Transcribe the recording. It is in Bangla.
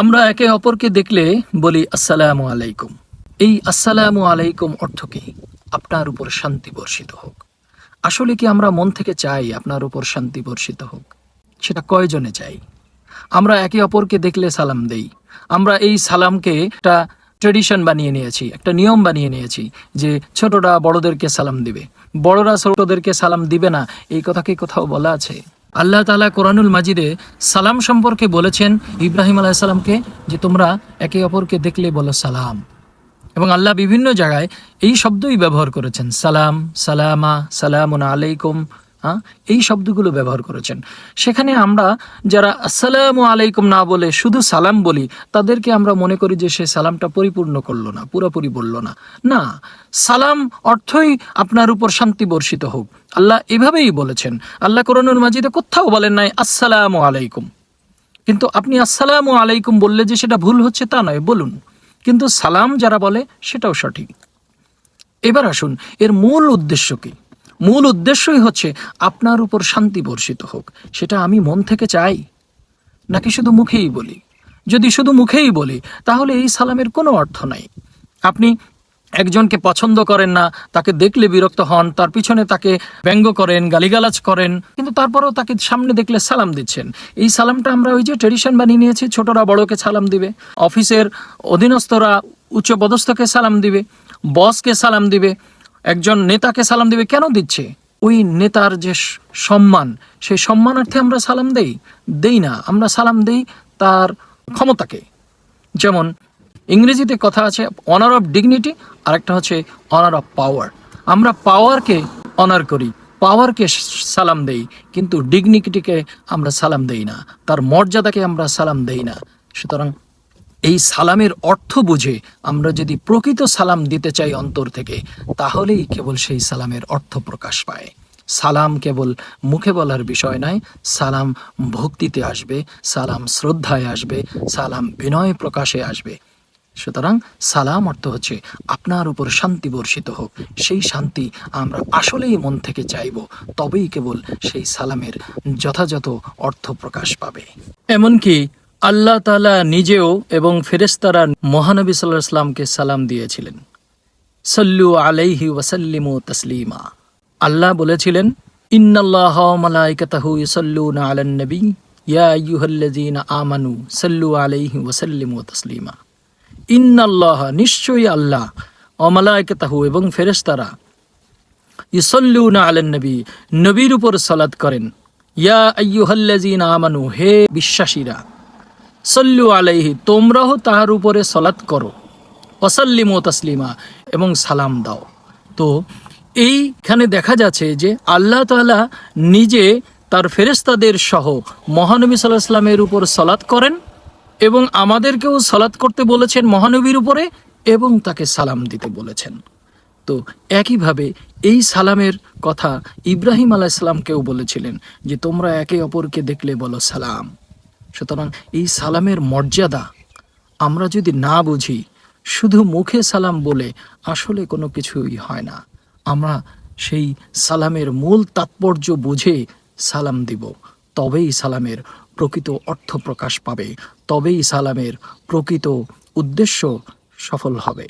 আমরা একে অপরকে দেখলে বলি, আসসালামু আলাইকুম। এই আসসালামু আলাইকুম অর্থ কি? আপনার উপর শান্তি বর্ষিত হোক। আসলে কি আমরা মন থেকে চাই আপনার উপর শান্তি বর্ষিত হোক? সেটা কয়জনে চাই? আমরা একে অপরকে দেখলে সালাম দেই। আমরা এই সালামকে একটা ট্রেডিশন বানিয়ে নিয়েছি, একটা নিয়ম বানিয়ে নিয়েছি যে ছোটরা বড়দেরকে সালাম দিবে। বড়রা ছোটদেরকে সালাম দিবে না। এই কথা কি কোথাও বলা আছে? আল্লাহ তালা কোরআনুল মাজিদে সালাম সম্পর্কে বলেছেন ইব্রাহিম আলাইসাল্লামকে যে তোমরা একে অপরকে দেখলে বলো সালাম। এবং আল্লাহ বিভিন্ন জায়গায় এই শব্দই ব্যবহার করেছেন, সালাম, সালামা, সালামুন আলাইকুম হ্যাঁ? এই শব্দগুলো ব্যবহার করেছেন। সেখানে আমরা যারা আসসালামু আলাইকুম না বলে শুধু সালাম বলি, তাদেরকে আমরা মনে করি যে সে সালামটা পরিপূর্ণ করল না, পুরোপুরি বলল না। না, সালাম অর্থই আপনার উপর শান্তি বর্ষিত হোক। আল্লাহ এভাবেই বলেছেন। আল্লাহ করনুর মাজিদে কোথাও বলেন নাই, আসসালামু আলাইকুম। কিন্তু আপনি আসসালামু আলাইকুম বললে যে সেটা ভুল হচ্ছে তা নয়, বলুন। কিন্তু সালাম যারা বলে, সেটাও সঠিক। এবার আসুন, এর মূল উদ্দেশ্য কি? মূল উদ্দেশ্যই হচ্ছে আপনার উপর শান্তি বর্ষিত হোক। সেটা আমি মন থেকে চাই। নাকি শুধু মুখেই বলি? যদি শুধু মুখেই বলি, তাহলে এই সালামের কোনো অর্থ নাই। আপনি একজনকে পছন্দ করেন না, তাকে দেখলে বিরক্ত হন, তার পিছনে তাকে ব্যঙ্গ করেন, গালিগালাজ করেন, কিন্তু তারপরেও তাকে সামনে দেখলে সালাম দিচ্ছেন। এই সালামটা আমরা ওই যে ট্রেডিশন বানিয়ে নিয়েছি, ছোটরা বড়কে সালাম দিবে। অফিসের অধীনস্থরা উচ্চপদস্থকে সালাম দিবে। বসকে সালাম দিবে। একজন নেতাকে সালাম দিবে কেন দিচ্ছে? ওই নেতার যে সম্মান, সেই সম্মানার্থে আমরা সালাম দেই? দেই না, আমরা সালাম দেই তার ক্ষমতাকে। যেমন ইংরেজিতে কথা আছে অনার অফ ডিগনিটি আর একটা হচ্ছে অনার অফ পাওয়ার আমরা পাওয়ারকে অনার করি পাওয়ারকে সালাম দেই, কিন্তু ডিগনিটিকে আমরা সালাম দেই না। তার মর্যাদাকে আমরা সালাম দেই না। সুতরাং এই সালামের অর্থ বুঝে আমরা যদি প্রকৃত সালাম দিতে চাই অন্তর থেকে, তাহলেই কেবল সেই সালামের অর্থ প্রকাশ পায়। সালাম কেবল মুখে বলার বিষয় নয়, সালাম ভক্তিতে আসবে, সালাম শ্রদ্ধায় আসবে, সালাম বিনয় প্রকাশে আসবে। সুতরাং সালাম অর্থ হচ্ছে আপনার উপর শান্তি বর্ষিত হোক, সেই শান্তি আমরা আসলেই মন থেকে চাইব, তবেই কেবল সেই সালামের যথাযথ অর্থ প্রকাশ পাবে। এমনকি আল্লাহ তালা নিজেও এবং ফেরেস্তারা মহানবী সাল্লাহ ইসলামকে সালাম দিয়েছিলেন। সল্লু আলাইহি ওয়াসাল্লিমু তসলিমা। আল্লাহ বলেছিলেন, ইন্নাল্লাহ মালাইকাতাহু ইউসাল্লুনা আলান নবী। ইয়া আইয়ুহাল্লাযীনা আমানু সাল্লু আলাইহি ওয়াসাল্লিমু তসলিমা। ইন্নাল্লাহ, নিশ্চয়ই আল্লাহ অমালাইকাতাহু এবং ফেরেশতারা ইসল্লুনা আলান নবী, নবীর উপর সালাত করেন। ইয়া আইয়ুহাল্লাযীনা আমানু, হে বিশ্বাসীরা সল্লু আলাইহি, তোমরাও তাহার উপরে সলাৎ করো। অসাল্লিমো তাসলিমা, এবং সালাম দাও। তো এইখানে দেখা যাচ্ছে যে আল্লাহ তাআলা নিজে তার ফেরেস্তাদের সহ মহানবী সাল্লাহ ইসলামের উপর সলাৎ করেন এবং আমাদেরকেও সলাৎ করতে বলেছেন মহানবীর উপরে এবং তাকে সালাম দিতে বলেছেন। তো একইভাবে এই সালামের কথা ইব্রাহিম আলাইসালামকেও বলেছিলেন যে, তোমরা একে অপরকে দেখলে বলো সালাম। সুতরাং এই সালামের মর্যাদা আমরা যদি না বুঝি, শুধু মুখে সালাম বলে আসলে কোনো কিছুই হয় না। আমরা সেই সালামের মূল তাৎপর্য বুঝে সালাম দিব, তবেই সালামের প্রকৃত অর্থ প্রকাশ পাবে, তবেই সালামের প্রকৃত উদ্দেশ্য সফল হবে।